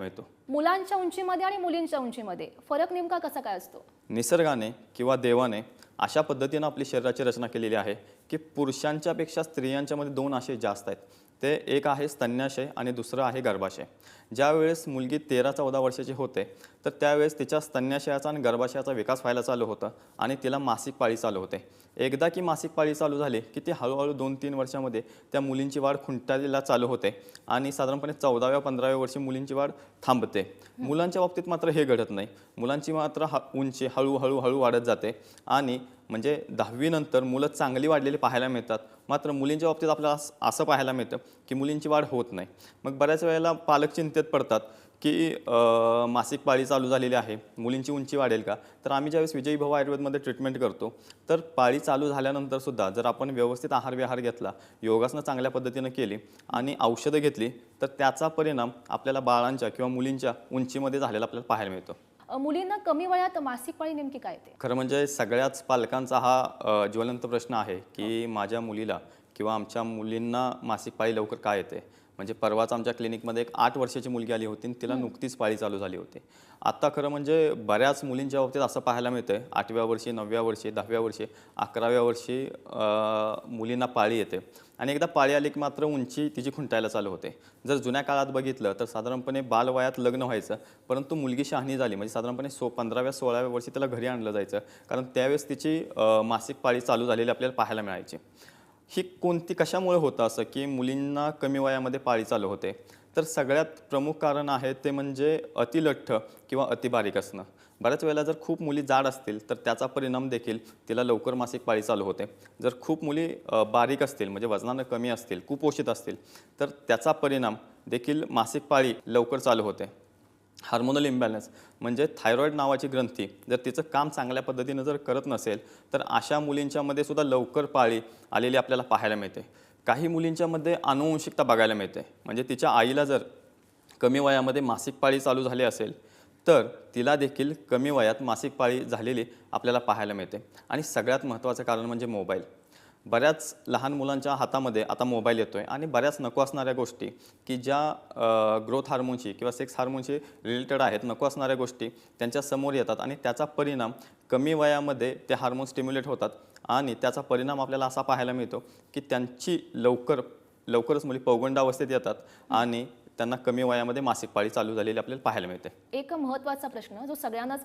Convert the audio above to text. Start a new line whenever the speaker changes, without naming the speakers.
मिळतो
मुलांच्या उंचीमध्ये आणि मुलींच्या उंचीमध्ये फरक नेमका कसा काय असतो?
निसर्गाने किंवा देवाने अशा पद्धतीनं आपली शरीराची रचना केलेली आहे की पुरुषांच्यापेक्षा स्त्रियांच्यामध्ये दोन आशय जास्त आहेत. ते एक आहे स्तन्याशय आणि दुसरं आहे गर्भाशय. ज्यावेळेस मुलगी तेरा चौदा वर्षाची होते तर त्यावेळेस तिच्या स्तन्याशयाचा आणि गर्भाशयाचा विकास व्हायला चालू होतं आणि तिला मासिक पाळी चालू होते. एकदा की मासिक पाळी चालू झाली की ती हळूहळू दोन तीन वर्षामध्ये त्या मुलींची वाढ खुंटायला चालू होते आणि साधारणपणे चौदाव्या पंधराव्या वर्षी मुलींची वाढ थांबते. मुलांच्या बाबतीत मात्र हे घडत नाही. मुलांची मात्र ह उंची हळूहळू हळू वाढत जाते आणि म्हणजे दहावीनंतर मुलं चांगली वाढलेली पाहायला मिळतात. मात्र मुलींच्या बाबतीत आपल्याला असं पाहायला मिळतं की मुलींची वाढ होत नाही. मग बऱ्याच वेळेला पालक चिंतेत पडतात की मासिक पाळी चालू झालेली आहे. मुलींची उंची वाढेल का? तर आम्ही ज्यावेळेस विजयी भाऊ आयुर्वेदमध्ये ट्रीटमेंट करतो तर पाळी चालू झाल्यानंतर सुद्धा जर आपण व्यवस्थित आहार विहार घेतला योगासनं चांगल्या पद्धतीनं केली आणि औषधं घेतली तर त्याचा परिणाम आपल्याला बाळांच्या किंवा मुलींच्या उंचीमध्ये झालेला आपल्याला पाहायला मिळतो.
मुलींना कमी वयात मासिक पाळी नेमकी काय येते
खरं म्हणजे सगळ्याच पालकांचा हा ज्वलंत प्रश्न आहे की माझ्या मुलीला किंवा आमच्या मुलींना मासिक पाळी लवकर काय येते? म्हणजे परवाच आमच्या क्लिनिकमध्ये एक आठ वर्षाची मुलगी आली होती तिला नुकतीच पाळी चालू झाली होती. आता खरं म्हणजे बऱ्याच मुलींच्या बाबतीत असं पाहायला मिळतं आहे आठव्या वर्षी नवव्या वर्षी दहाव्या वर्षी अकराव्या वर्षी मुलींना पाळी येते. आणि एकदा पाळी आली की मात्र उंची तिची खुंटायला चालू होते. जर जुन्या काळात बघितलं तर साधारणपणे बालवयात लग्न व्हायचं परंतु मुलगी शहाणी झाली. म्हणजे साधारणपणे सो पंधराव्या सोळाव्या वर्षी त्याला घरी आणलं जायचं. कारण त्यावेळेस तिची मासिक पाळी चालू झालेली आपल्याला पाहायला मिळायची. ही कोणती कशामुळे होतं असं की मुलींना कमी वयामध्ये पाळी चालू होते? तर सगळ्यात प्रमुख कारण आहे ते म्हणजे अतिलठ्ठ किंवा अतिबारीक असणं. बऱ्याच वेळेला जर खूप मुली जाड असतील तर त्याचा परिणाम देखील तिला लवकर मासिक पाळी चालू होते. जर खूप मुली बारीक असतील म्हणजे वजनानं कमी असतील कुपोषित असतील तर त्याचा परिणाम देखील मासिक पाळी लवकर चालू होते. हार्मोनल इम्बॅलन्स म्हणजे थायरॉईड नावाची ग्रंथी. जर तिचं काम चांगल्या पद्धतीनं जर करत नसेल तर अशा मुलींच्यामध्ये सुद्धा लवकर पाळी आलेली आपल्याला पाहायला मिळते. काही मुलींच्यामध्ये अनुवंशिकता बघायला मिळते. म्हणजे तिच्या आईला जर कमी वयामध्ये मासिक पाळी चालू झाली असेल तर तिला देखील कमी वयात मासिक पाळी झालेली आपल्याला पाहायला मिळते. आणि सगळ्यात महत्त्वाचं कारण म्हणजे मोबाईल. बऱ्याच लहान मुलांच्या हातामध्ये आता मोबाईल येतो आहे आणि बऱ्याच नको असणाऱ्या गोष्टी की ज्या ग्रोथ हार्मोनशी किंवा सेक्स हार्मोनशी रिलेटेड आहेत नको असणाऱ्या गोष्टी त्यांच्यासमोर येतात आणि त्याचा परिणाम कमी वयामध्ये ते हार्मोन स्टिम्युलेट होतात आणि त्याचा परिणाम आपल्याला असा पाहायला मिळतो की त्यांची लवकर लवकरच मुली पौगंडावस्थेत येतात आणि त्यांना कमी वयामध्ये मासिक पाळी चालू झालेली आपल्याला पाहायला मिळते.
एक महत्त्वाचा प्रश्न जो सगळ्यांनाच